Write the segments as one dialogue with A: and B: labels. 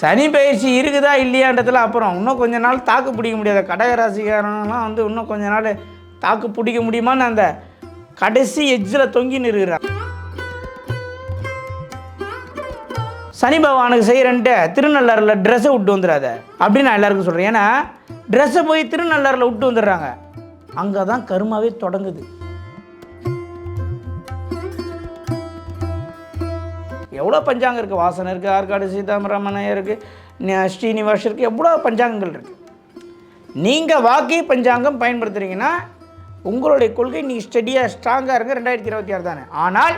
A: சனி பயிற்சி இருக்குதா இல்லையான்றதுல அப்புறம் இன்னும் கொஞ்ச நாள் தாக்கு பிடிக்க முடியாத. கடகராசிக்காரங்களாம் வந்து இன்னும் கொஞ்ச நாள் தாக்கு பிடிக்க முடியுமான்னு அந்த கடைசி எஜ்ஜில் தொங்கின்னு இருக்கிறான் சனி பகவானுக்கு செய்கிறன்ட்டு திருநள்ளாறில் ட்ரெஸ்ஸை விட்டு வந்துடாத அப்படின்னு நான் எல்லாருக்கும் சொல்கிறேன் ஏன்னா ட்ரெஸ்ஸை போய் திருநள்ளாறில் விட்டு வந்துடுறாங்க. அங்கே தான் கருமாவே தொடங்குது. எவ்வளோ பஞ்சாங்கம் இருக்குது வாசனை இருக்குது ஆற்காடு சீதாராமனையா இருக்குது ஸ்ரீனிவாஸ் இருக்குது எவ்வளோ பஞ்சாங்கங்கள் இருக்குது நீங்கள் வாக்கி பஞ்சாங்கம் பயன்படுத்துகிறீங்கன்னா உங்களுடைய கொள்கை நீங்கள் ஸ்டெடியாக ஸ்ட்ராங்காக இருங்க ரெண்டாயிரத்தி இருபத்தி ஆறு தானே. ஆனால்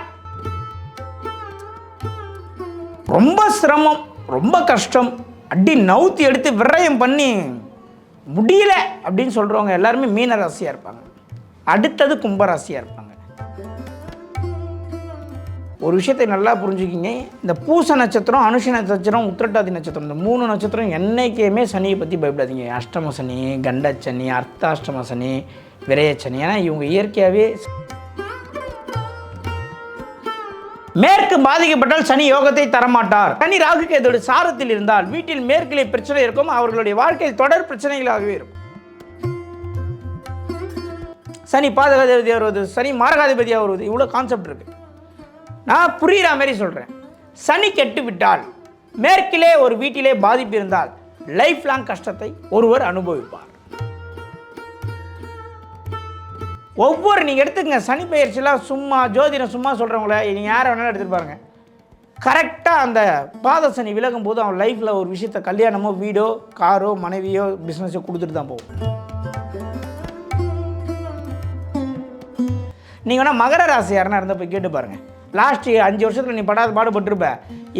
A: ரொம்ப சிரமம் ரொம்ப கஷ்டம் அடி நவுத்தி எடுத்து விரயம் பண்ணி முடியல அப்படின்னு சொல்கிறவங்க எல்லாருமே மீன ராசியாக இருப்பாங்க. அடுத்தது கும்பராசியாக இருப்பாங்க. ஒரு விஷயத்தை நல்லா புரிஞ்சுக்கிங்க. இந்த பூச நட்சத்திரம் அனுஷ நட்சத்திரம் உத்திரட்டாதி நட்சத்திரம் இந்த மூணு நட்சத்திரம் என்றைக்குமே சனியை பற்றி பயப்படாதீங்க. அஷ்டம சனி கண்டச்சனி அர்த்தாஷ்டம சனி விரயச்சனி ஏன்னா இவங்க இயற்கையாகவே மேற்கு பாதிக்கப்பட்டால் சனி யோகத்தை தரமாட்டார். சனி ராகு கேதோடு சாரத்தில் இருந்தால் வீட்டில் மேற்கிலே பிரச்சனை இருக்கும் அவர்களுடைய வாழ்க்கையில் தொடர் பிரச்சனைகளாகவே இருக்கும். சனி பாதகாதிபதியாக வருவது சனி மாரகாதிபதியாக வருவது இவ்வளோ கான்செப்ட் இருக்குது நான் புரிகிற மாதிரி சொல்கிறேன் சனி கெட்டு விட்டால் மேற்கிலே ஒரு வீட்டிலே பாதிப்பு இருந்தால் லைஃப் லாங் கஷ்டத்தை ஒருவர் அனுபவிப்பார். ஒவ்வொரு நீங்கள் எடுத்துக்கங்க சனி பயிற்சியெலாம் சும்மா ஜோதிடம் சும்மா சொல்கிறவங்கள நீங்கள் யாரை வேணாலும் எடுத்துகிட்டு பாருங்க. கரெக்டாக அந்த பாத சனி விலகும் போது அவன் லைஃப்பில் ஒரு விஷயத்த கல்யாணமோ வீடோ காரோ மனைவியோ பிஸ்னஸோ கொடுத்துட்டு தான் போகும். நீங்கள் வேணால் மகர ராசி யாருன்னா இருந்தால் போய் கேட்டு பாருங்கள் லாஸ்ட்டு அஞ்சு வருஷத்தில் நீ படாத பாடுபட்டிருப்ப.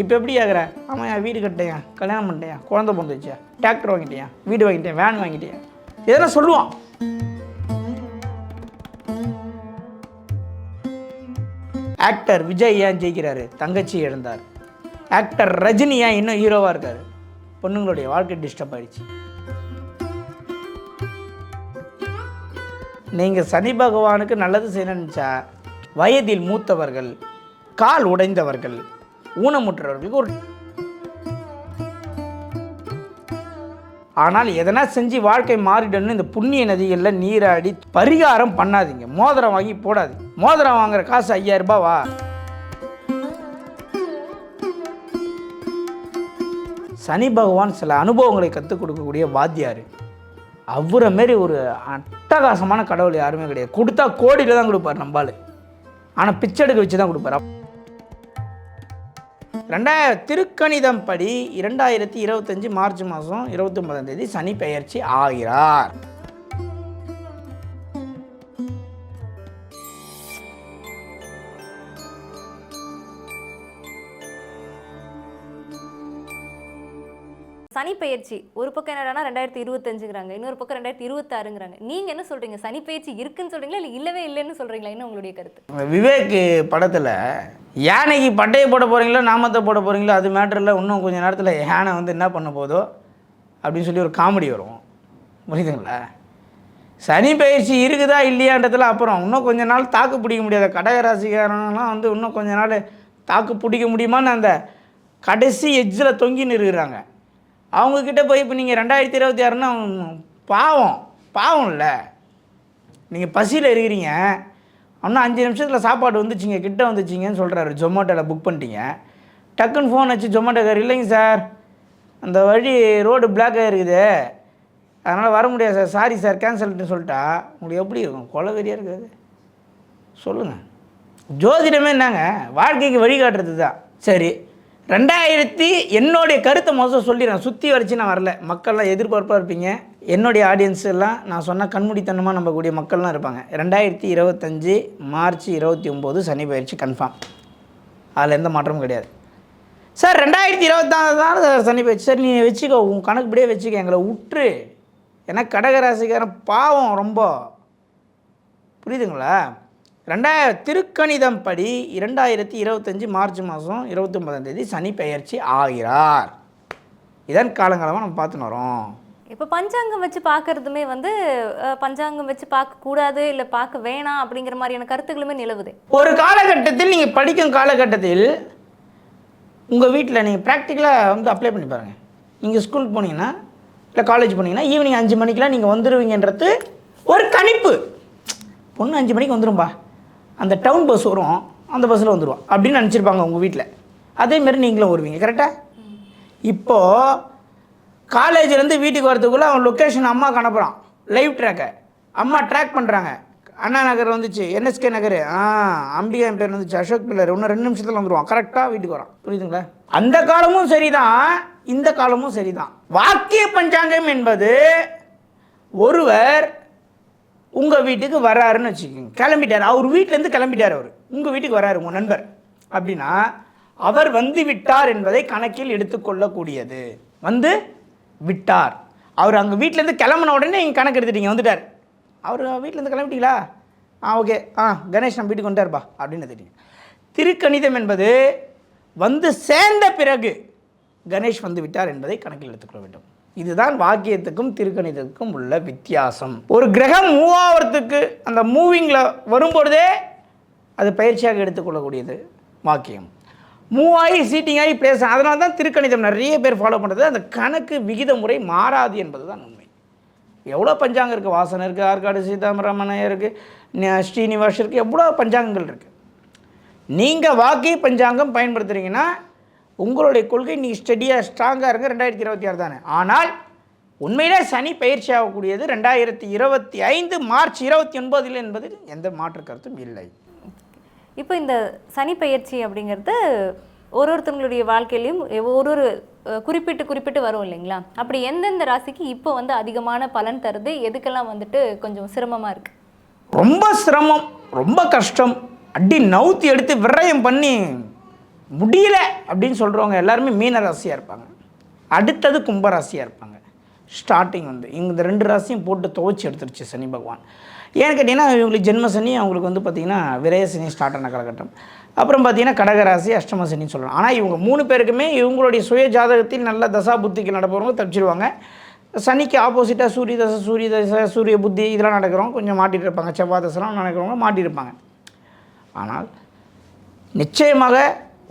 A: இப்போ எப்படி ஆகிற ஆமாம் என் வீடு கட்டேன் கல்யாணம் பண்ணிட்டேன் குழந்தை பிறந்துச்சு டிராக்டர் வாங்கிட்டேன் வீடு வாங்கிட்டேன் வேன் வாங்கிட்டேன் இதெல்லாம் சொல்லுவான் ஆக்டர் விஜய் ஏன் ஜெயிக்கிறாரு? தங்கச்சி இழந்தார். ஆக்டர் ரஜினி ஏன் இன்னும் ஹீரோவாக இருக்காரு? பொண்ணுங்களுடைய வாழ்க்கை டிஸ்டர்ப் ஆயிடுச்சு. நீங்கள் சனி பகவானுக்கு நல்லது செய்யணும்னு நினச்சா வயதில் மூத்தவர்கள் கால் உடைந்தவர்கள் ஊனமுற்றவர்களுக்கு ஒரு ஆனால் எதனா செஞ்சு வாழ்க்கை மாறிடணும்னு இந்த புண்ணிய நதிகளில் நீராடி பரிகாரம் பண்ணாதீங்க. மோதிரம் வாங்கி போடாது. மோதிரம் வாங்குற காசு ஐயாயிரம் ரூபாய் வா. சனி பகவான் சில அனுபவங்களை கற்றுக் கொடுக்கக்கூடிய வாத்தியார். அவரை மாரி ஒரு அட்டகாசமான கடவுள் யாருமே கிடையாது. கொடுத்தா கோடியில் தான் கொடுப்பார் நம்பால் ஆனால் பிச்சை எடுக்க வச்சு தான் கொடுப்பார். ரெண்டாயிரம் திருக்கணிதம் படி இரண்டாயிரத்தி இருபத்தஞ்சு மார்ச் மாதம் இருபத்தி ஒன்பதாம் தேதி சனி பெயர்ச்சி ஆகிறார்.
B: சனி ஒரு பக்கம் என்னடானா ரெண்டாயிரத்தி இருபத்தஞ்சுங்கிறாங்க இன்னொரு பக்கம் ரெண்டாயிரத்தி இருபத்தாறுங்கிறாங்க. நீங்க என்ன சொல்றீங்க? சனி பயிற்சி இருக்குன்னு சொல்றீங்களா? இல்லை இல்லவே இல்லைன்னு சொல்றீங்களா? என்ன உங்களுடைய கருத்து?
A: விவேக் படத்தில் யானைக்கு பட்டையை போட போகிறீங்களோ நாமத்தை போட போகிறீங்களோ அது மேட்டரில் இன்னும் கொஞ்சம் நேரத்தில் யானை வந்து என்ன பண்ண போதோ அப்படின்னு சொல்லி ஒரு காமெடி வரும். புரியுதுங்களா? சனி பயிற்சி இருக்குதா இல்லையான்றதுல அப்புறம் இன்னும் கொஞ்ச நாள் தாக்கு பிடிக்க முடியாத. கடகராசிக்காரங்களாம் வந்து இன்னும் கொஞ்ச நாள் தாக்கு பிடிக்க முடியுமான்னு அந்த கடைசி எட்ஜில் தொங்கின்னு இருக்கிறாங்க. அவங்கக்கிட்ட போய் இப்போ நீங்கள் ரெண்டாயிரத்தி இருபத்தி ஆறுனா பாவம் பாவம் இல்லை. நீங்கள் பசியில் இருக்கிறீங்க. இன்னும் அஞ்சு நிமிஷத்தில் சாப்பாடு வந்துச்சுங்க கிட்ட வந்துச்சிங்கன்னு சொல்கிறாரு ஜொமேட்டோவில் புக் பண்ணிட்டீங்க. டக்குன்னு ஃபோன் வச்சு ஜொமேட்டோக்கார் இல்லைங்க சார். அந்த வழி ரோடு பிளாக்காக இருக்குது அதனால் வர முடியாது சார். சாரி சார் கேன்சல்ட்டு சொல்லிட்டா. உங்களுக்கு எப்படி இருக்கும்? கொலவெறியாக இருக்காது. சொல்லுங்கள் ஜோதிடமே என்னங்க? வாழ்க்கைக்கு வழிகாட்டுறது தான் சரி. ரெண்டாயிரத்தி என்னுடைய கருத்தை மோசம் சொல்லிடுறேன் சுற்றி வரைச்சு நான் வரல. மக்கள்லாம் எதிர்பார்ப்பாக இருப்பீங்க. என்னுடைய ஆடியன்ஸ் எல்லாம் நான் சொன்ன கண்மூடித்தனமாக நம்பக்கூடிய மக்கள்லாம் இருப்பாங்க. ரெண்டாயிரத்தி இருபத்தஞ்சி மார்ச் இருபத்தி ஒம்பது சனி பயிற்சி கன்ஃபார்ம் அதில் எந்த மாற்றமும் கிடையாது. சார் ரெண்டாயிரத்தி இருபத்தாறு தான் சார் சனி பயிற்சி. சார் நீ வச்சுக்கோ உன் கணக்குப்படியே வச்சுக்க. எங்களை விட்டுரு ஏன்னா கடகராசிக்காரன் பாவம் ரொம்ப. புரியுதுங்களா? ரெண்டாயிர திருக்கணிதம் படி இரண்டாயிரத்தி இருபத்தஞ்சி மார்ச் மாதம் இருபத்தி ஒன்பதாம் தேதி சனி பெயர்ச்சி ஆகிறார். இதன் காலங்காலமாக நம்ம பார்த்துன்னு வரோம்.
B: இப்போ பஞ்சாங்கம் வச்சு பார்க்கறதுமே வந்து பஞ்சாங்கம் வச்சு பார்க்க கூடாது இல்லை பார்க்க வேணாம் அப்படிங்கிற மாதிரியான கருத்துக்களுமே நிலவுது.
A: ஒரு காலகட்டத்தில் நீங்கள் படிக்கும் காலகட்டத்தில் உங்கள் வீட்டில் நீங்கள் ப்ராக்டிக்கலாக வந்து அப்ளை பண்ணி பாருங்கள் நீங்கள் ஸ்கூல் போனீங்கன்னா இல்லை காலேஜ் போனீங்கன்னா ஈவினிங் அஞ்சு மணிக்கெலாம் நீங்கள் வந்துடுவீங்கன்றது ஒரு கணிப்பு. பொண்ணு அஞ்சு மணிக்கு வந்துரும்பா. அந்த டவுன் பஸ் வரும் அந்த பஸ்ஸில் வந்துடுவோம் அப்படின்னு நினச்சிருப்பாங்க உங்கள் வீட்டில் அதேமாரி நீங்களும் வருவீங்க கரெக்டாக இப்போது காலேஜ்லேருந்து வீட்டுக்கு வரதுக்குள்ளே அவன் லொக்கேஷன் அம்மாவுக்கு அனுப்புகிறான் லைவ் ட்ராக்கை அம்மா ட்ராக் பண்ணுறாங்க அண்ணா நகர் வந்துச்சு என்எஸ்கே நகர். ஆ அம்பிகா பேர் வந்துச்சு அசோக் பில்லர் இன்னும் ரெண்டு நிமிஷத்தில் வந்துடுவான் கரெக்டாக வீட்டுக்கு வரான். புரியுதுங்களா? அந்த காலமும் சரிதான் இந்த காலமும் சரிதான். வாக்கிய பஞ்சாங்கம் என்பது ஒருவர் உங்கள் வீட்டுக்கு வராருன்னு வச்சுக்கோங்க. கிளம்பிட்டார். அவர் வீட்டிலேருந்து கிளம்பிட்டார் அவர். உங்கள் வீட்டுக்கு வராரு உங்கள் நண்பர். அப்படின்னா அவர் வந்து விட்டார் என்பதை கணக்கில் எடுத்துக்கொள்ளக்கூடியது வந்து விட்டார். அவர் அங்கே வீட்டிலேருந்து கிளம்புன உடனே நீங்கள் கணக்கு எடுத்துட்டீங்க வந்துட்டார். அவர் வீட்டிலேருந்து கிளம்பிட்டீங்களா? ஆ ஓகே. ஆ கணேஷ் நம்ம வீட்டுக்கு வந்துட்டார்ப்பா. அப்படின்னு எடுத்துட்டீங்க. திருக்கணிதம் என்பது வந்து சேர்ந்த பிறகு கணேஷ் வந்து விட்டார் என்பதை கணக்கில் எடுத்துக்கொள்ள வேண்டும். இதுதான் வாக்கியத்துக்கும் திருக்கணிதத்துக்கும் உள்ள வித்தியாசம். ஒரு கிரகம் மூவ் ஆகிறதுக்கு அந்த மூவிங்கில் வரும்பொழுதே அது பயிற்சியாக எடுத்துக்கொள்ளக்கூடியது வாக்கியம். மூவ் ஆகி சீட்டிங் ஆகி பிளேஸ் அதனால தான் திருக்கணிதம் நிறைய பேர் ஃபாலோ பண்ணுறது அந்த கணக்கு விகித முறை மாறாது என்பது தான் உண்மை. எவ்வளோ பஞ்சாங்கம் இருக்குது வாசனை இருக்குது ஆற்காடு சீதாராமன் இருக்குது ஸ்ரீனிவாஸ் இருக்குது எவ்வளோ பஞ்சாங்கங்கள் இருக்குது நீங்கள் வாக்கிய பஞ்சாங்கம் பயன்படுத்துகிறீங்கன்னா உங்களுடைய கொள்கை நீங்கள் ஸ்டெடியாக ஸ்ட்ராங்காக இருங்க ரெண்டாயிரத்தி இருபத்தி ஆறு தானே. ஆனால் உண்மையிலே சனி பயிற்சி ஆகக்கூடியது ரெண்டாயிரத்தி இருபத்தி ஐந்து மார்ச் இருபத்தி ஒன்பதில் என்பதில் எந்த மாற்று கருத்தும் இல்லை.
B: இப்போ இந்த சனி பெயர்ச்சி அப்படிங்கிறது ஒரு ஒருத்தவங்களுடைய வாழ்க்கையிலையும் ஒரு ஒரு குறிப்பிட்டு குறிப்பிட்டு வரும் இல்லைங்களா? அப்படி எந்தெந்த ராசிக்கு இப்போ வந்து அதிகமான பலன் தருது? எதுக்கெல்லாம் வந்துட்டு கொஞ்சம் சிரமமாக இருக்குது
A: ரொம்ப சிரமம் ரொம்ப கஷ்டம். அடி நவுத்தி எடுத்து விரயம் பண்ணி முடியல அப்படின்னு சொல்கிறவங்க எல்லாருமே மீன ராசியாக இருப்பாங்க. அடுத்தது கும்ப ராசியாக இருப்பாங்க. ஸ்டார்டிங் வந்து இங்கே இந்த ரெண்டு ராசியும் போட்டு துவைச்சி எடுத்துருச்சு சனி பகவான். ஏன்னு கேட்டிங்கன்னா இவங்களுக்கு ஜென்ம சனி அவங்களுக்கு வந்து பார்த்திங்கன்னா விரய சனி ஸ்டார்ட் ஆன காலகட்டம். அப்புறம் பார்த்தீங்கன்னா கடகராசி அஷ்டம சனின்னு சொல்லலாம். ஆனால் இவங்க மூணு பேருக்குமே இவங்களுடைய சுய ஜாதகத்தில் நல்ல தசா புத்திக்கு நடப்பவங்க தப்பிச்சிருவாங்க. சனிக்கு ஆப்போசிட்டாக சூரிய தசை சூரிய தசை சூரிய புத்தி இதெல்லாம் நடக்கிறவங்க கொஞ்சம் மாட்டிட்டு இருப்பாங்க. செவ்வாய் தசைலாம் நடக்கிறவங்க மாட்டியிருப்பாங்க ஆனால் நிச்சயமாக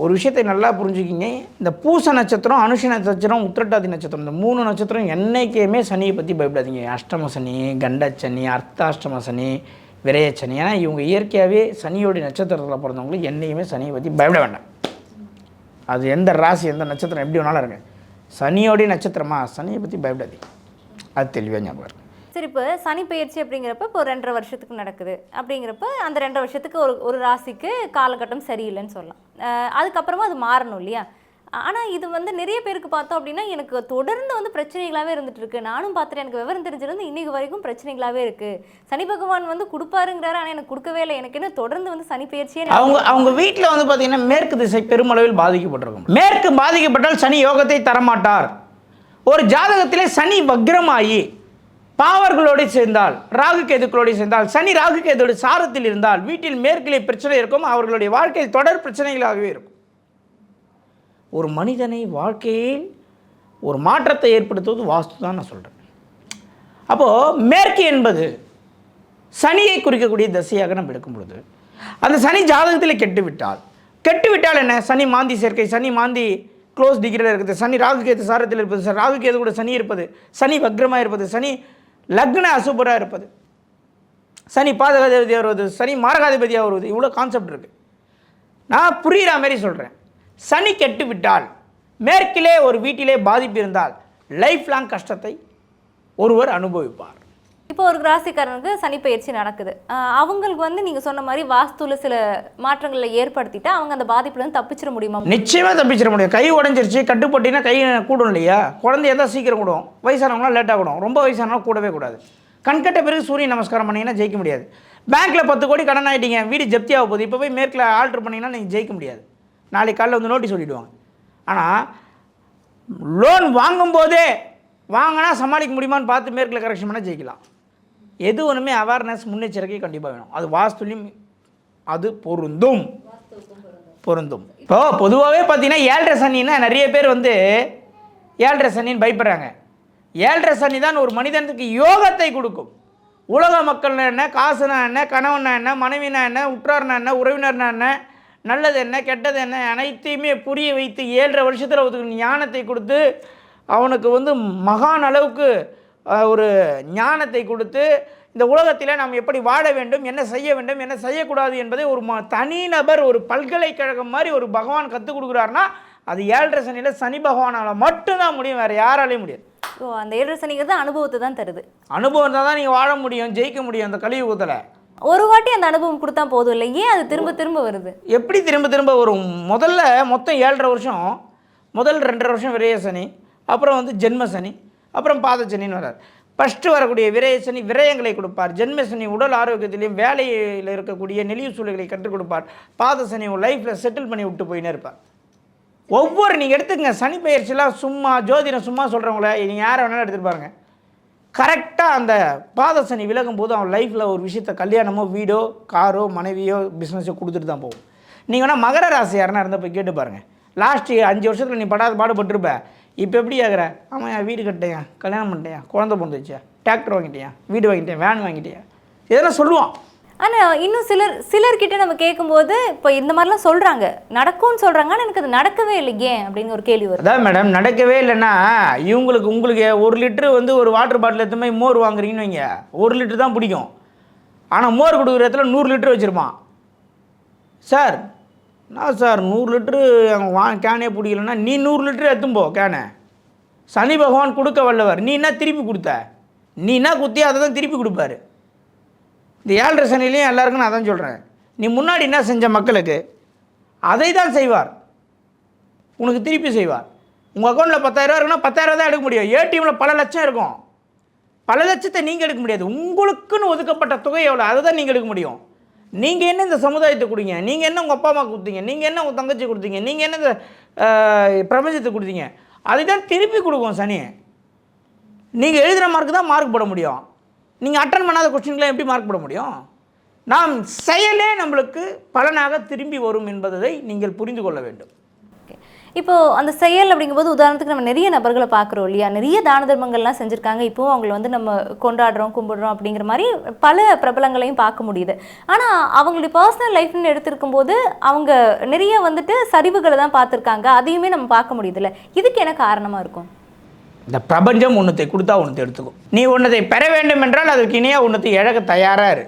A: ஒரு விஷயத்தை நல்லா புரிஞ்சுக்கிங்க. இந்த பூச நட்சத்திரம் அனுஷ நட்சத்திரம் உத்திரட்டாதி நட்சத்திரம் இந்த மூணு நட்சத்திரம் என்றைக்குமே சனியை பற்றி பயப்படாதீங்க. அஷ்டம சனி கண்டச்சனி அர்த்தாஷ்டம சனி விரயச்சனி ஏன்னா இவங்க இயற்கையாகவே சனியோடைய நட்சத்திரத்தில் பிறந்தவங்களுக்கு என்னையுமே சனியை பற்றி பயப்பட வேண்டாம். அது எந்த ராசி எந்த நட்சத்திரம் எப்படி வேணாலும் இருங்க. சனியோடைய நட்சத்திரமா? சனியை பற்றி பயப்படாதீங்க. அது தெளிவாக ஞாபகம் இருக்கு.
B: சரி இப்போ சனி பயிற்சி அப்படிங்கிறப்ப இப்போ ஒரு ரெண்டரை வருஷத்துக்கு நடக்குது. அப்படிங்கிறப்ப அந்த ரெண்டரை வருஷத்துக்கு ஒரு ஒரு ராசிக்கு காலகட்டம் சரியில்லைன்னு சொல்லலாம். அதுக்கப்புறமா அது மாறணும் இல்லையா? ஆனால் இது வந்து நிறைய பேருக்கு பார்த்தோம் அப்படின்னா எனக்கு தொடர்ந்து வந்து பிரச்சனைகளாகவே இருந்துட்டு இருக்கு. நானும் பார்த்துட்டு எனக்கு விவரம் தெரிஞ்சிருந்து இன்னைக்கு வரைக்கும் பிரச்சனைகளாகவே இருக்கு. சனி பகவான் வந்து கொடுப்பாருங்கிறாரு ஆனால் எனக்கு கொடுக்கவே இல்லை. எனக்கு என்ன தொடர்ந்து வந்து சனி எனக்கு
A: அவங்க அவங்க வீட்டில் வந்து பார்த்தீங்கன்னா மேற்கு திசை பெருமளவில் பாதிக்கப்பட்டிருக்கும். மேற்கு பாதிக்கப்பட்டால் சனி யோகத்தை தரமாட்டார். ஒரு ஜாதகத்திலே சனி வக்ரமாகி பாவர்களோடு சேர்ந்தால் ராகு கேதுக்களோடு சேர்ந்தால் சனி ராகு கேதோடு சாரத்தில் இருந்தால் வீட்டில் மேற்கிலே பிரச்சனை இருக்கும் அவர்களுடைய வாழ்க்கையில் தொடர் பிரச்சனைகளாகவே இருக்கும். ஒரு மனிதனை வாழ்க்கையில் ஒரு மாற்றத்தை ஏற்படுத்துவது வாஸ்து தான் நான் சொல்கிறேன் அப்போது மேற்கு என்பது சனியை குறிக்கக்கூடிய திசையாக நம்ம எடுக்கும் பொழுது அந்த சனி ஜாதகத்தில் கெட்டுவிட்டால் கெட்டுவிட்டால் என்ன? சனி மாந்தி சேர்க்கை சனி மாந்தி க்ளோஸ் டிகிரியில் இருக்குது சனி ராகு கேது சாரத்தில் இருப்பது ராகு கேது கூட சனி இருப்பது சனி வக்ரமாக இருப்பது சனி லக்ன அசுபராக இருப்பது. சனி பாதகாதிபதியாக வருவது சனி மாரகாதிபதியாக வருவது இவ்வளோ கான்செப்ட் இருக்குது நான் புரிகிற மாதிரி சொல்கிறேன் சனி கெட்டு விட்டால் மேற்கிலே ஒரு வீட்டிலே பாதிப்பு இருந்தால் லைஃப் லாங் கஷ்டத்தை ஒருவர் அனுபவிப்பார்.
B: இப்போ ஒரு ராசிக்காரனுக்கு சனி பயிற்சி நடக்குது. அவங்களுக்கு வந்து நீங்க சொன்ன மாதிரி வாஸ்துல சில மாற்றங்களை ஏற்படுத்திட்டா அவங்க அந்த பாதிப்புல இருந்து தப்பிச்சிட முடியுமா?
A: நிச்சயமா தப்பிச்சிட முடியும். கை உடஞ்சிருச்சு கட்டுப்பட்டினா கை கூடும் இல்லையா? குழந்தைய தான் சீக்கிரம் கூடும். வயசானவங்களாம் லேட்டாக கூடும். ரொம்ப வயசானவங்க கூடவே கூடாது. கண்கட்ட பிறகு சூரிய நமஸ்காரம் பண்ணீங்கன்னா ஜெயிக்க முடியாது. பேங்க்கில் பத்து கோடி கடன் ஆகிட்டீங்க வீடு ஜப்தியாக போகுது. இப்போ போய் மேற்கில் ஆல்ட்ரு பண்ணீங்கன்னா நீங்கள் ஜெயிக்க முடியாது. நாளைக்கு காலையில் வந்து நோட்டீஸ் சொல்லிடுவாங்க. ஆனால் லோன் வாங்கும்போதே வாங்கினா சமாளிக்க முடியுமான்னு பார்த்து மேற்கில் கரெக்ஷன் பண்ணால் ஜெயிக்கலாம். எது ஒன்றுமே அவேர்னஸ் முன்னெச்சரிக்கை கண்டிப்பாக வேணும். அது வாஸ்துலையும் அது பொருந்தும். பொருந்தும். இப்போ பொதுவாகவே பார்த்தீங்கன்னா ஏழரை சனின்னா நிறைய பேர் வந்து ஏழரை சனின்னு பயப்படுறாங்க. ஏழரை சனி தான் ஒரு மனிதனுக்கு யோகத்தை கொடுக்கும். உலக மக்கள்னா என்ன? காசுனா என்ன? கணவனா என்ன? மனைவினா என்ன? உற்றார்னா என்ன? உறவினர்னா என்ன? நல்லது என்ன? கெட்டது என்ன? அனைத்தையுமே புரிய வைத்து ஏழரை வருஷத்தில் ஒரு ஞானத்தை கொடுத்து அவனுக்கு வந்து மகான் அளவுக்கு ஒரு ஞானத்தை கொடுத்து இந்த உலகத்தில் நாம் எப்படி வாழ வேண்டும் என்ன செய்ய வேண்டும் என்ன செய்யக்கூடாது என்பதை ஒரு ம தனிநபர் ஒரு பல்கலைக்கழகம் மாதிரி ஒரு பகவான் கற்றுக் கொடுக்குறாருன்னா அது ஏழரை சனியில் சனி பகவானால் மட்டும்தான் முடியும் வேறு யாராலையும் முடியாது.
B: ஓ அந்த ஏழரை சனிங்கிறது அனுபவத்தை தான் தருது.
A: அனுபவம் தான் நீங்கள் வாழ முடியும் ஜெயிக்க முடியும் அந்த கலியுகத்தில்.
B: ஒரு வாட்டி அந்த அனுபவம் கொடுத்தா போதும் இல்லை? ஏன் அது திரும்ப திரும்ப வருது?
A: எப்படி திரும்ப திரும்ப வரும்? முதல்ல மொத்தம் ஏழரை வருஷம் முதல் ரெண்டரை வருஷம் விரய சனி அப்புறம் வந்து ஜென்ம சனி அப்புறம் பாதச்சனின்னு வரார் வர்றார். ஃபஸ்ட்டு வரக்கூடிய விரயசனி விரயங்களை கொடுப்பார். ஜென்மசனி உடல் ஆரோக்கியத்திலையும் வேலையில் இருக்கக்கூடிய நெளிவு சூழல்களை கற்றுக் கொடுப்பார். பாதசனி உன் லைஃப்பில் செட்டில் பண்ணி விட்டு போயின்னு இருப்பார். ஒவ்வொரு நீங்கள் எடுத்துக்கங்க. சனி பயிற்சியெலாம் சும்மா ஜோதிடம் சும்மா சொல்கிறவங்கள நீங்கள் யாரை வேணாலும் எடுத்துகிட்டு பாருங்க. கரெக்டாக அந்த பாதசனி விலகும் போது அவன் லைஃப்பில் ஒரு விஷயத்த கல்யாணமோ வீடோ காரோ மனைவியோ பிஸ்னஸோ கொடுத்துட்டு தான் போகும். நீங்கள் வேணால் மகர ராசி யாருன்னா இருந்தால் போய் கேட்டு பாருங்கள் லாஸ்ட்டு அஞ்சு வருஷத்தில் நீ படாத பாடுபட்டிருப்ப. இப்போ எப்படி ஆகுற ஆமாம் என் வீடு கட்டேன் கல்யாணம் பண்ணிட்டேன் குழந்தை பிறந்துச்சா டிராக்டர் வாங்கிட்டேன் வீடு வாங்கிட்டேன் வேன் வாங்கிட்டியா? இதெல்லாம் சொல்லுவான்.
B: ஆனா இன்னும் சிலர் சிலர்கிட்ட நம்ம கேட்கும்போது இப்போ இந்த மாதிரிலாம் சொல்றாங்க. நடக்கும்னு சொல்றாங்க ஆனா எனக்கு அது நடக்கவே இல்லை ஏன்? அப்படின்னு ஒரு கேள்வி வருது
A: அதான் மேடம் நடக்கவே இல்லைன்னா இவங்களுக்கு உங்களுக்கு ஒரு லிட்டரு வந்து ஒரு வாட்டர் பாட்டில் எடுத்து மோர் வாங்குறீங்கன்னு வைங்க. ஒரு லிட்டர் தான் பிடிக்கும். ஆனால் மோர் கொடுக்குற இடத்துல நூறு லிட்டர் வச்சுருப்பான். சார் நான் சார் நூறு லிட்டரு அவங்க வா கேனே பிடிக்கலன்னா நீ நூறு லிட்டரு எத்தும்போ கேனை. சனி பகவான் கொடுக்க வல்லவர். நீ என்ன திருப்பி கொடுத்த? நீ என்ன குத்தி அதை தான் திருப்பி கொடுப்பாரு. இந்த ஏழரை சனிலையும் எல்லாருக்கும் நான் அதான் சொல்கிறேன் நீ முன்னாடி என்ன செஞ்ச மக்களுக்கு அதை தான் செய்வார். உனக்கு திருப்பி செய்வார். உங்கள் அக்கௌண்ட்டில் பத்தாயிரரூவா இருக்குன்னா பத்தாயிரம் தான் எடுக்க முடியும். ஏடிஎம்மில் பல லட்சம் இருக்கும். பல லட்சத்தை நீங்கள் எடுக்க முடியாது. உங்களுக்குன்னு ஒதுக்கப்பட்ட தொகை எவ்வளோ அதை தான் நீங்கள் எடுக்க முடியும். நீங்கள் என்ன இந்த சமுதாயத்தை கொடுங்க? நீங்கள் என்ன உங்கள் அப்பா அம்மா கொடுத்தீங்க? நீங்கள் என்ன உங்கள் தங்கச்சி கொடுத்தீங்க? நீங்கள் என்ன இந்த பிரபஞ்சத்தை கொடுத்தீங்க? அதை தான் திருப்பி கொடுக்கும் சனி நீங்கள் எழுதுகிற மார்க்கு தான் மார்க் போட முடியும். நீங்கள் அட்டன் பண்ணாத கொஸ்டின்லாம் எப்படி மார்க் போட முடியும்? நாம் செயலே நம்மளுக்கு பலனாக திரும்பி வரும் என்பதை நீங்கள் புரிந்து கொள்ள வேண்டும்.
B: இப்போது இப்போ அந்த செயல் அப்படிங்கும்போது உதாரணத்துக்கு நம்ம நிறைய நபர்களை பார்க்குறோம் இல்லையா? நிறைய தான தர்மங்கள்லாம் செஞ்சுருக்காங்க. இப்போவும் அவங்கள வந்து நம்ம கொண்டாடுறோம் கும்பிடுறோம் அப்படிங்கிற மாதிரி பல பிரபலங்களையும் பார்க்க முடியுது. ஆனால் அவங்களுடைய பர்சனல் லைஃப்னு எடுத்திருக்கும் போது அவங்க நிறைய வந்துட்டு சரிவுகளை தான் பார்த்துருக்காங்க. அதையுமே நம்ம பார்க்க முடியுதுல்ல. இதுக்கு என்ன காரணமாக இருக்கும்?
A: இந்த பிரபஞ்சம் ஒன்றத்தை கொடுத்தா ஒன்றத்தை எடுத்துக்கும். நீ ஒன்றத்தை பெற வேண்டும் என்றால் அதற்கு இணையாக ஒன்றத்தை இழக்க தயாராக இரு.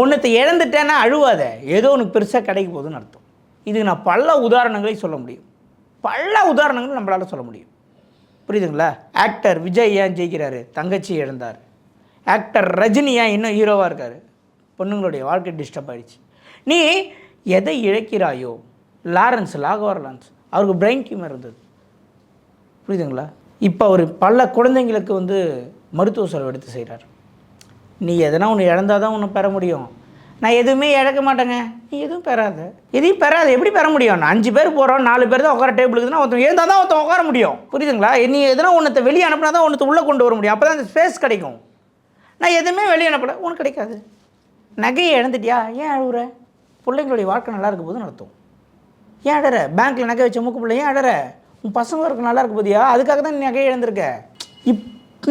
A: ஒன்றத்தை இழந்துட்டேன்னா அழுவாத. ஏதோ உனக்கு பெருசாக கிடைக்க போகுதுன்னு அர்த்தம். இதுக்கு நான் பல உதாரணங்களை சொல்ல முடியும். பல உதாரணங்கள் நம்மளால் சொல்ல முடியும். புரியுதுங்களா? ஆக்டர் விஜய் ஏன் ஜெயிக்கிறாரு? தங்கச்சி இழந்தார். ஆக்டர் ரஜினி ஏன் இன்னும் ஹீரோவாக இருக்கார்? பொண்ணுங்களுடைய வாழ்க்கை டிஸ்டர்ப் ஆயிடுச்சு. நீ எதை இழக்கிறாயோ? லாரன்ஸ் லாகோர் லாரன்ஸ் அவருக்கு பிரெயின் டியூமர் இருந்தது. புரியுதுங்களா? இப்போ அவர் பல குழந்தைங்களுக்கு வந்து மருத்துவ செலவு எடுத்து செய்கிறார் நீ எதனா ஒன்று இழந்தால் தான் ஒன்று பெற முடியும். நான் எதுவுமே இழக்க மாட்டேங்க. நீ எதுவும் பெறாத. எதையும் பெறாத. எப்படி பெற முடியும்? நான் அஞ்சு பேர் போகிறோம் நாலு பேர் தான் உட்கார டேபிளுக்குதுன்னா ஒருத்தன் இருந்தால் தான் ஒருத்தன் உட்கார முடியும். புரியுதுங்களா? நீ எதுனா ஒன்றத்தை வெளியே அனுப்பினா தான் ஒன்றத்தை உள்ளே கொண்டு வர முடியும். அப்போ தான் அந்த ஸ்பேஸ் கிடைக்கும். நான் எதுவுமே வெளியே அனுப்பலை. உனக்கு கிடைக்காது. நகையை இழந்துட்டியா? ஏன் அழுகுற பிள்ளைங்களுடைய வாழ்க்கை நல்லா இருக்க போது நடத்தும். ஏன் அழற? பேங்க்கில் நகை வச்ச மூக்கு பிள்ளை ஏன் அழற? உன் பசங்க இருக்க நல்லா இருக்க போதியா? அதுக்காக தான் நீ நகையை இழந்திருக்க. இப்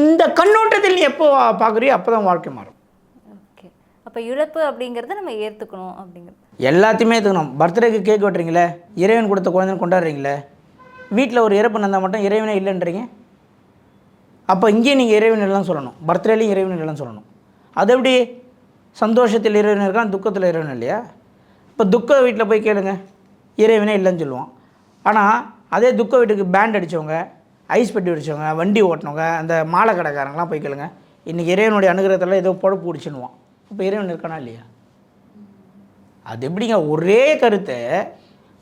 A: இந்த கண்ணோட்டத்தில் நீ எப்போ பார்க்குறியோ அப்போ தான் வாழ்க்கை மாறும்.
B: அப்போ இழப்பு அப்படிங்கிறத நம்ம ஏற்றுக்கணும் அப்படிங்கிறது.
A: எல்லாத்தையுமே ஏற்றுக்கணும் பர்த்டேக்கு கேக் வெட்டுறீங்களே? இறைவன் கொடுத்த குழந்தைன்னு கொண்டாடுறீங்களே? வீட்டில் ஒரு இறப்பு நடந்தால் மட்டும் இறைவனே இல்லைன்றீங்க? அப்போ இங்கேயும் நீங்கள் இறைவன் எல்லாம் சொல்லணும். பர்த்டேலையும் இறைவன் இல்லைன்னு சொல்லணும். அது எப்படி? சந்தோஷத்தில் இறைவன் இருக்கான் துக்கத்தில் இறைவன் இல்லையா? இப்போ துக்க வீட்டில் போய் கேளுங்க. இறைவனே இல்லைன்னு சொல்லுவான். ஆனால் அதே துக்க வீட்டுக்கு பேண்ட் அடித்தவங்க ஐஸ் பெட்டி அடித்தவங்க வண்டி ஓட்டினவங்க அந்த மாலை கடைக்காரங்களாம் போய் கேளுங்க. இன்றைக்கி இறைவனுடைய அனுகிரகத்தில் ஏதோ பொழப்பு பிடிச்சின்னுவான் இப்போ இறைவன் இருக்கானா இல்லையா? அது எப்படிங்க? ஒரே கருத்தை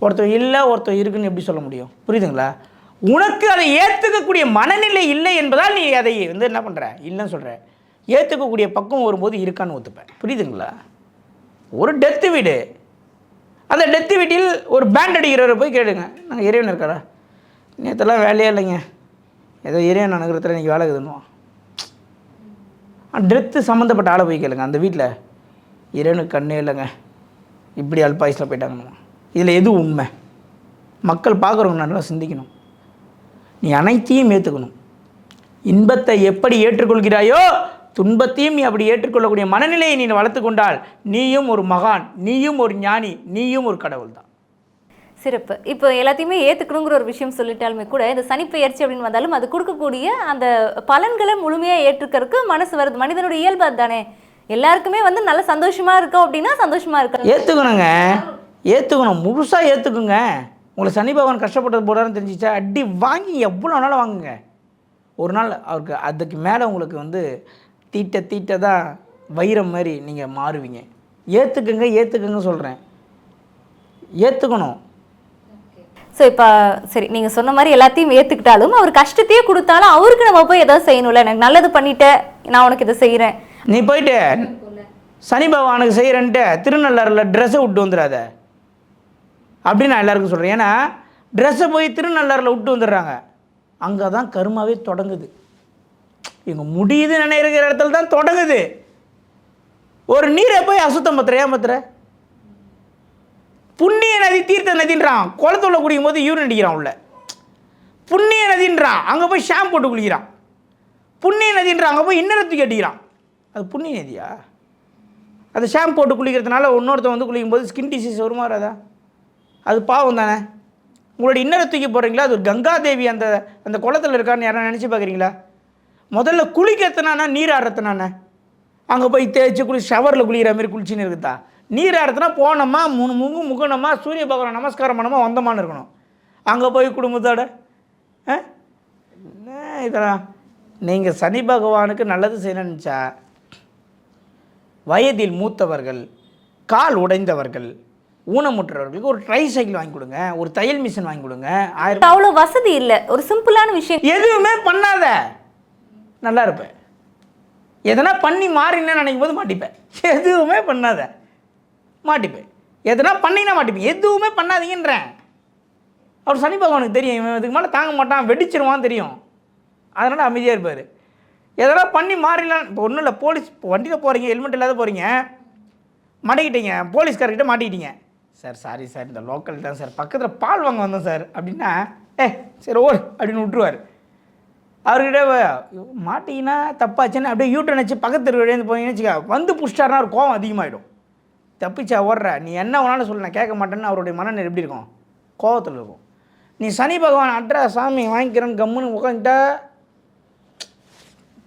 A: ஒருத்தர் இல்லை ஒருத்தர் இருக்குன்னு எப்படி சொல்ல முடியும்? புரியுதுங்களா? உனக்கு அதை ஏற்றுக்கக்கூடிய மனநிலை இல்லை என்பதால் நீ அதை வந்து என்ன பண்ணுற இல்லைன்னு சொல்கிற ஏற்றுக்கக்கூடிய பக்கம் வரும்போது இருக்கான்னு ஒத்துப்பேன் புரியுதுங்களா? ஒரு டெத்து வீடு. அந்த டெத்து வீட்டில் ஒரு பேண்ட் அடிக்கிறவரை போய் கேளுங்க. நாங்கள் இறைவன் இருக்காரா? நேற்றுலாம் வேலையே இல்லைங்க. ஏதோ இறைவன் அனுகிறத்தில் இன்றைக்கி வேலை இருக்குதுன்னுவான். டெத்து சம்மந்தப்பட்ட ஆளை போய் கேளுங்க. அந்த வீட்டில் இறைவனுக்கு கண்ணே இல்லைங்க. இப்படி அல்பாயுஸில் போயிட்டாங்கன்னு இதில் எது உண்மை? மக்கள் பார்க்குறவங்க நல்லா சிந்திக்கணும். நீ அனைத்தையும் ஏற்றுக்கணும் இன்பத்தை எப்படி ஏற்றுக்கொள்கிறாயோ துன்பத்தையும் நீ அப்படி ஏற்றுக்கொள்ளக்கூடிய மனநிலையை நீ வளர்த்து கொண்டால் நீயும் ஒரு மகான் நீயும் ஒரு ஞானி நீயும் ஒரு கடவுள் தான்
B: சிறப்பு. இப்போ எல்லாத்தையுமே ஏற்றுக்கணுங்கிற ஒரு விஷயம் சொல்லிட்டாலுமே கூட இந்த சனிப்பெயர்ச்சி அப்படின்னு வந்தாலும் அது கொடுக்கக்கூடிய அந்த பலன்களை முழுமையாக ஏற்றுக்கறதுக்கு மனசு வருது. மனிதனுடைய இயல்பு அதுதானே. எல்லாருக்குமே வந்து நல்ல சந்தோஷமா இருக்கோம் அப்படின்னா சந்தோஷமா இருக்கா
A: ஏற்றுக்கணுங்க ஏற்றுக்கணும் முழுசாக ஏற்றுக்குங்க உங்களை சனி பகவான் கஷ்டப்பட்டது போடாருன்னு தெரிஞ்சிச்சா அடி வாங்கி எவ்வளோ நாள் வாங்குங்க. ஒரு நாள் அவருக்கு அதுக்கு மேலே உங்களுக்கு வந்து தீட்ட தீட்ட தான் வைரம் மாதிரி நீங்கள் மாறுவீங்க. ஏற்றுக்குங்க ஏற்றுக்குங்க சொல்கிறேன் ஏற்றுக்கணும்
B: ஸோ இப்போ சரி நீங்கள் சொன்ன மாதிரி எல்லாத்தையும் ஏற்றுக்கிட்டாலும் அவர் கஷ்டத்தையே கொடுத்தாலும் அவருக்கு நம்ம போய் ஏதாவது செய்யணும்ல. எனக்கு நல்லது பண்ணிட்டேன் நான் உனக்கு இதை செய்கிறேன்
A: நீ போயிட்டு சனி பகவானுக்கு செய்கிறேன்ட்டு திருநள்ளாறில் ட்ரெஸ்ஸை விட்டு வந்துடாத. அப்படின்னு நான் எல்லாருக்கும் சொல்கிறேன் ஏன்னா ட்ரெஸ்ஸை போய் திருநள்ளாறில் விட்டு வந்துடுறாங்க. அங்கே தான் கருமாவே தொடங்குது. இங்கே முடியுது நினைக்கிற இடத்துல தான் தொடங்குது. ஒரு நீரை போய் அசுத்தம் பத்துற ஏன் பத்துற புண்ணிய நதி தீர்த்த நதின்றான். குளத்துல குடிக்கும் போது யூரின் அடிக்கிறான் உள்ள. புண்ணிய நதின்றான். அங்கே போய் ஷாம் போட்டு குளிக்கிறான். புண்ணிய நதின்றான் அங்கே போய் இன்னரை தூக்கி அடிக்கிறான். அது புண்ணிய நதியா? அது ஷாம் போட்டு குளிக்கிறதுனால இன்னொருத்தன் வந்து குளிக்கும் போது ஸ்கின் டிசீஸ் வருமா வராதா? அது பாவம் தானே. உங்களோட இன்னரை தூக்கி போடுறீங்களா? அது கங்கா தேவி அந்த அந்த குளத்துல இருக்கான்னு யாரும் நினச்சி பார்க்குறீங்களா? முதல்ல குளிக்கிறதுனானா நீர் ஆடுறதுனானே அங்கே போய் தேய்ச்சி குளி ஷவரில் குளிக்கிற மாதிரி குளிச்சின்னு இருக்குதா? நீர் ஆடுறதுனா போனோமா மூணு முங்கு முகனமா சூரிய பகவான் நமஸ்காரம் பண்ணோமா வந்தோமான்னு இருக்கணும். அங்கே போய் குடும்பத்தோட ஆ? என்ன இதெல்லாம்? நீங்கள் சனி பகவானுக்கு நல்லது செய்யணும்னு நினச்சா வயதில் மூத்தவர்கள் கால் உடைந்தவர்கள் ஊனமுற்றவர்களுக்கு ஒரு ட்ரை சைக்கிள் வாங்கி கொடுங்க ஒரு தையல் மிஷின் வாங்கி கொடுங்க ஆயிரம்
B: அவ்வளோ வசதி இல்லை. ஒரு சிம்பிளான விஷயம்.
A: எதுவுமே பண்ணாத. நல்லா இருப்பேன். எதனா பண்ணி மாறினேன்னு நினைக்கும் போது மாட்டிப்பேன். எதுவுமே பண்ணாத. மாட்டிப்பேன். எதனா பண்ணினா மாட்டிப்பேன். எதுவுமே பண்ணாதீங்கன்றேன். அவர் சனி பகவானுக்கு தெரியும். இவன் இதுக்கு மேலே தாங்க மாட்டான் வெடிச்சிருவான் தெரியும். அதனால் அமைதியாக இருப்பார். எதனா பண்ணி மாறிடலாம் இப்போ ஒன்றும் இல்லை போலீஸ் இப்போ வண்டியில் போகிறீங்க ஹெல்மெட் இல்லாத போகிறீங்க மாட்டிக்கிட்டீங்க போலீஸ்காரர்கிட்ட மாட்டிக்கிட்டீங்க. சார் சாரி சார் இந்த லோக்கல் தான் சார். பக்கத்தில் பால் வாங்க வந்தோம் சார். அப்படின்னா ஏ சரி ஓடு அப்படின்னு விட்டுருவார். அவர்கிட்ட மாட்டிங்கன்னா தப்பாச்சுன்னு அப்படியே யூட்டன் வச்சு பக்கத்து தெரு போனீங்கன்னு வச்சுக்க வந்து புஷ்டாருன்னா ஒரு கோவம் அதிகமாகிடும் தப்பிச்சா ஓடுற. நீ என்ன வேணாலும் சொல்லு நான் கேட்க மாட்டேன்னு அவருடைய மனநிலை எப்படி இருக்கும்? கோபத்தில் இருக்கும். நீ சனி பகவான் அட்ரா சாமி வாங்கிக்கிறேன்னு கம்முன்னு உட்காந்துட்டா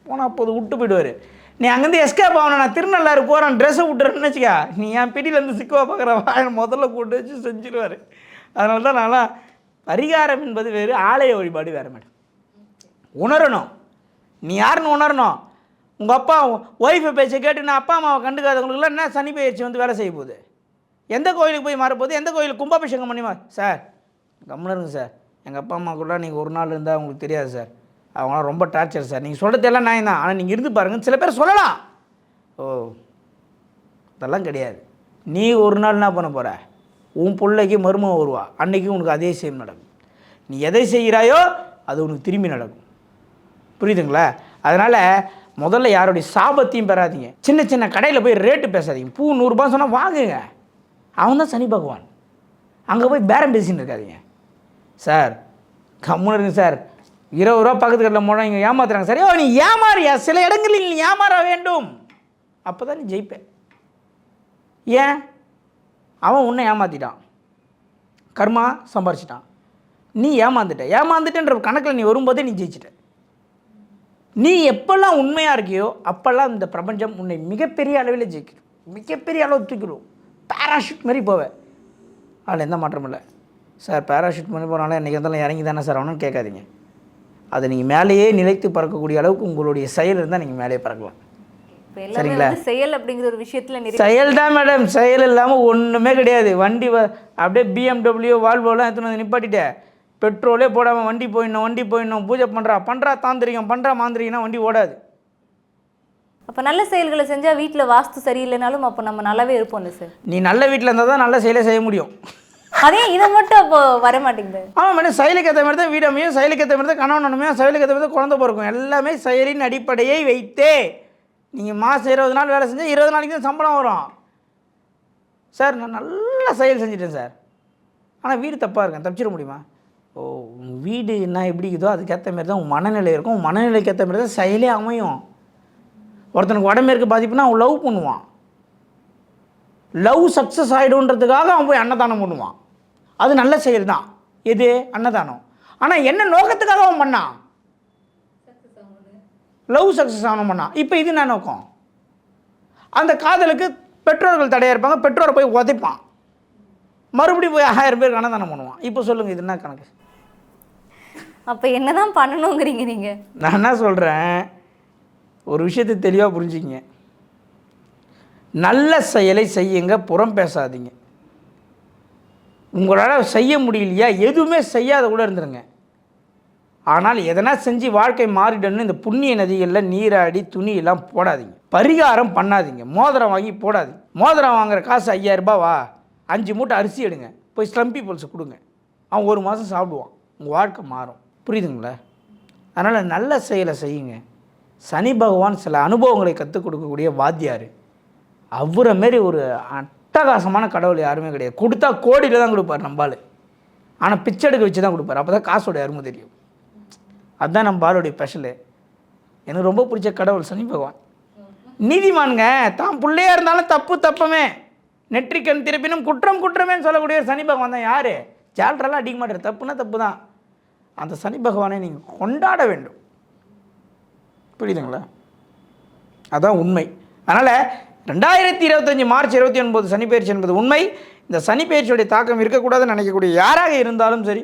A: போனால் அப்போது விட்டு போயிடுவார். நீ அங்கேருந்து எஸ்கேப் ஆகணும். நான் திருநள்ளாறு போகிறேன் ட்ரெஸ்ஸை விட்டுறேன்னு வச்சுக்கா. நீ என் பிடியிலேருந்து சிக்குவா பார்க்குற வாயை முதல்ல கூட்டு வச்சு செஞ்சிருவார். அதனால தான் நான்லாம் பரிகாரம் என்பது வேறு ஆலய வழிபாடு வேறு மேடம். உணரணும். நீ யாருன்னு உணரணும். உங்கள் அப்பா ஒய்ஃபை பேச்சை கேட்டு நான் அப்பா அம்மாவை கண்டுக்காதவங்களுக்குலாம் என்ன சனி பயிற்சி வந்து வேலை செய்ய போகுது? எந்த கோயிலுக்கு போய் மாறப்போகுது? எந்த கோயிலுக்கு கும்பாபிஷேகம் பண்ணிமா சார் கம்முன்னு இருங்க சார். எங்கள் அப்பா அம்மா கூட நீங்கள் ஒரு நாள் இருந்தால் உங்களுக்கு தெரியாது சார். அவங்களாம் ரொம்ப டார்ச்சர் சார். நீங்கள் சொல்கிறது எல்லாம் நான் தான். ஆனால் நீங்கள் இருந்து பாருங்க. சில பேர் சொல்லலாம். ஓ அதெல்லாம் கிடையாது. நீ ஒரு நாள் என்ன பண்ண போகிற உன் பிள்ளைக்கு மருமகம் வருவா. அன்றைக்கி உனக்கு அதே சேம் நடக்கும். நீ எதை செய்கிறாயோ அது உனக்கு திரும்பி நடக்கும். புரியுதுங்களா? அதனால் முதல்ல யாருடைய சாபத்தையும் பெறாதீங்க. சின்ன சின்ன கடையில் போய் ரேட்டு பேசாதீங்க. பூ நூறுரூபா சொன்னால் வாங்குங்க. அவன் தான் சனி பகவான். அங்கே போய் பேரம் பேசின்னு இருக்காதீங்க. சார் கம்முன்னு இருங்க சார். இருபது ரூபா பக்கத்து கடையில் போனால் இங்கே ஏமாத்துறாங்க சரி. ஓ நீ ஏமாறியா? சில இடங்களில் நீ ஏமாற வேண்டும். அப்போ தான் நீ ஜெயிப்பேன். ஏன்? அவன் உன்னை ஏமாற்றிட்டான் கர்மா சம்பாரிச்சிட்டான். நீ ஏமாந்துட்ட. ஏமாந்துட்டன்ற கணக்கில் நீ வரும்போதே நீ ஜெயிச்சிட்ட. நீ எப்பெல்லாம் உண்மையாக இருக்கியோ அப்போல்லாம் இந்த பிரபஞ்சம் உன்னை மிகப்பெரிய அளவில் ஜெயிக்கும். மிகப்பெரிய அளவு தூக்கிடும். பேராஷூட் மாதிரி போவேன் அதில் எந்த மாற்றமும் இல்லை. சார் பேராஷூட் பண்ணி போனாலும் என்றைக்கு இருந்தாலும் இறங்கி தானே சார் ஆகணும்னு கேட்காதீங்க. அதை நீங்கள் மேலேயே நிலைத்து பறக்கக்கூடிய அளவுக்கு உங்களுடைய செயல் இருந்தால் நீங்கள் மேலேயே பறக்கலாம்.
B: வந்து செயல் அப்படிங்கிற ஒரு விஷயத்துல
A: செயல் தான் மேடம். செயல் இல்லாமல் ஒன்றுமே கிடையாது. வண்டி அப்படியே பிஎம்டபிள்யூ வால்வோலாம் எடுத்துன்னு வந்து நிப்பாட்டிட்டேன் பெட்ரோலே போடாமல் வண்டி போயிடணும் வண்டி போயிடணும் பூஜை பண்ணுறா பண்ணுறா தாந்திரிகம் பண்ணுறா மாந்திரிகம்னா வண்டி ஓடாது.
B: அப்ப நல்ல செயல்களை செஞ்சா வீட்ல வாஸ்து சரியில்லைனாலும் அப்போ நம்ம நல்லாவே இருப்போம்ல சார்?
A: நீ நல்ல வீட்டில் இருந்தால் தான் நல்ல செயலை செய்ய முடியும்.
B: அதே இதை மட்டும் அப்போ வர மாட்டேங்குது.
A: ஆமாம் மேடம் செயலுக்கு ஏற்ற மாதிரி தான் வீடு அமையும் செயலுக்கு ஏற்ற மாதிரி தான் கணவன் அமையும் செயலுக்கு ஏற்ற மாதிரி தான் குழந்தை பிறக்கும். எல்லாமே செயலின் அடிப்படையை வைத்தே. நீங்கள் மாதம் இருபது நாள் வேலை செஞ்சால் இருபது நாளைக்கு தான் சம்பளம் வரும். சார் நான் நல்ல செயல் செஞ்சிட்டேன் சார். ஆனால் வீடு தப்பாக இருக்கேன் தப்பிச்சிட முடியுமா? ஓ உன் வீடு என்ன எப்படி இருக்குதோ அதுக்கேற்ற மாதிரி தான் உன் மனநிலை இருக்கும். உன் மனநிலைக்கு ஏற்ற மாதிரி தான் செயலே அமையும். ஒருத்தனுக்கு உடம்பேற்கு பாதிப்புனா அவன் லவ் பண்ணுவான். லவ் சக்ஸஸ் ஆகிடுன்றதுக்காக அவன் போய் அன்னதானம் பண்ணுவான். அது நல்ல செயல் தான். எது? அன்னதானம். ஆனால் என்ன நோக்கத்துக்காக அவன் பண்ணான்? லவ் சக்ஸஸ் ஆகணும் பண்ணான். இப்போ இது என்ன நோக்கம்? அந்த காதலுக்கு பெற்றோர்கள் தடையாக இருப்பாங்க. பெற்றோரை போய் உதைப்பான். மறுபடியும் போய் ஆயிரம் பேருக்கு அன்னதானம் பண்ணுவான். இப்போ சொல்லுங்கள் இது என்ன கணக்கு?
B: அப்போ என்னதான் பண்ணணுங்கிறீங்க நீங்கள்
A: நான் என்ன சொல்கிறேன் ஒரு விஷயத்தை தெளிவாக புரிஞ்சுக்கிங்க. நல்ல செயலை செய்யுங்க புறம் பேசாதீங்க. உங்களால் செய்ய முடியலையா? எதுவுமே செய்யாத கூட இருந்துருங்க. ஆனால் எதனா செஞ்சு வாழ்க்கை மாறிடணும்னு இந்த புண்ணிய நதிகளில் நீராடி துணியெல்லாம் போடாதீங்க. பரிகாரம் பண்ணாதீங்க. மோதிரம் வாங்கி போடாதீங்க. மோதிரம் வாங்குற காசு ஐயாயிரரூபா வா. அஞ்சு மூட்டை அரிசி எடுங்க. போய் ஸ்லம்பி பல்ஸ் கொடுங்க. அவன் ஒரு மாதம் சாப்பிடுவான். உங்கள் வாழ்க்கை மாறும். புரியுதுங்களா? அதனால் நல்ல செயலை செய்யுங்க. சனி பகவான் சில அனுபவங்களை கற்றுக் கொடுக்கக்கூடிய வாத்தியார். அவரை மாரி ஒரு அட்டகாசமான கடவுள் யாருமே கிடையாது. கொடுத்தா கோடியில் தான் கொடுப்பார் நம்பால் ஆனால் பிச்சை எடுக்க வச்சு தான் கொடுப்பார். அப்போ தான் காசோட அருமை தெரியும். அதுதான் நம்ம ஆளுடைய ஸ்பெஷலு. எனக்கு ரொம்ப பிடிச்ச கடவுள் சனி பகவான். நீதிமான்ங்க தான் பிள்ளையா இருந்தாலும் தப்பு தப்பமே. நெற்றிக்கண் திருப்பினும் குற்றம் குற்றமேன்னு சொல்லக்கூடிய சனி பகவான் தான் யார்? ஜால்ரெல்லாம் அடிக்க மாட்டார். தப்புனா தப்பு தான். அந்த சனி பகவானை நீங்கள் கொண்டாட வேண்டும். புரியுதுங்களா? அதான் உண்மை. அதனால் ரெண்டாயிரத்தி இருபத்தஞ்சி மார்ச் இருபத்தி ஒன்பது சனிப்பெயர்ச்சி என்பது உண்மை. இந்த சனிப்பெயர்ச்சியுடைய தாக்கம் இருக்கக்கூடாதுன்னு நினைக்கக்கூடிய யாராக இருந்தாலும் சரி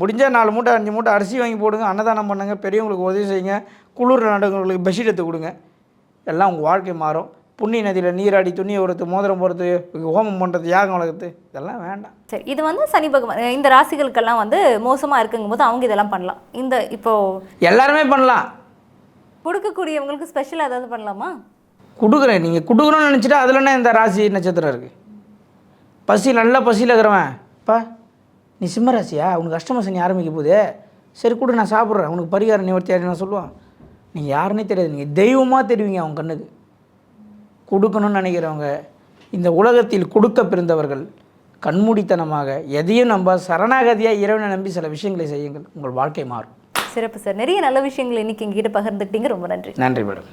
A: முடிஞ்சால் நாலு மூட்டை அஞ்சு மூட்டை அரிசி வாங்கி போடுங்க அன்னதானம் பண்ணுங்கள் பெரியவங்களுக்கு உதவி செய்யுங்க குளிர் நாடுகளுக்கு பெட்ஷீட் எடுத்து கொடுங்க. எல்லாம் உங்கள் வாழ்க்கை மாறும். புண்ணிய நதியில் நீராடி துணி உரத்து மோதிரம் போடுறது ஹோமம் பண்ணுறது யாகம் வளர்க்குறது இதெல்லாம் வேண்டாம்.
B: சரி இது வந்து சனி பகவான் இந்த ராசிகளுக்கெல்லாம் வந்து மோசமா இருக்குங்கும் போது அவங்க இதெல்லாம் பண்ணலாம். இந்த இப்போ
A: எல்லாருமே பண்ணலாம்.
B: கொடுக்கக்கூடியவங்களுக்கு ஸ்பெஷல் ஏதாவது பண்ணலாமா?
A: கொடுக்குறேன். நீங்கள் கொடுக்கணும்னு நினச்சிட்டா அதில் என்ன இந்த ராசி நட்சத்திரம் இருக்குது பசி நல்லா பசியில் இருக்கிறவன். பா நீ சிம்ம ராசியா? உனக்கு அஷ்டம சனி ஆரம்பிக்க போகுது. சரி கொடு நான் சாப்பிட்றேன். உனக்கு பரிகாரம் நிவர்த்தியாரு நான் சொல்லுவான். நீங்கள் யாருன்னே தெரியாது. நீங்கள் தெய்வமாக தெரிவிங்க அவன் கண்ணுக்கு. கொடுக்கணும்னு நினைக்கிறவங்க இந்த உலகத்தில் கொடுக்க பிறந்தவர்கள் கண்மூடித்தனமாக எதையும் நம்ப சரணாகதியாக இறைவனை நம்பி சில விஷயங்களை செய்யுங்கள். உங்கள் வாழ்க்கை மாறும்.
B: சிறப்பு சார். நிறைய நல்ல விஷயங்கள் இன்னைக்கு எங்ககிட்ட பகிர்ந்துக்கிட்டீங்க. ரொம்ப நன்றி.
A: நன்றி மேடம்.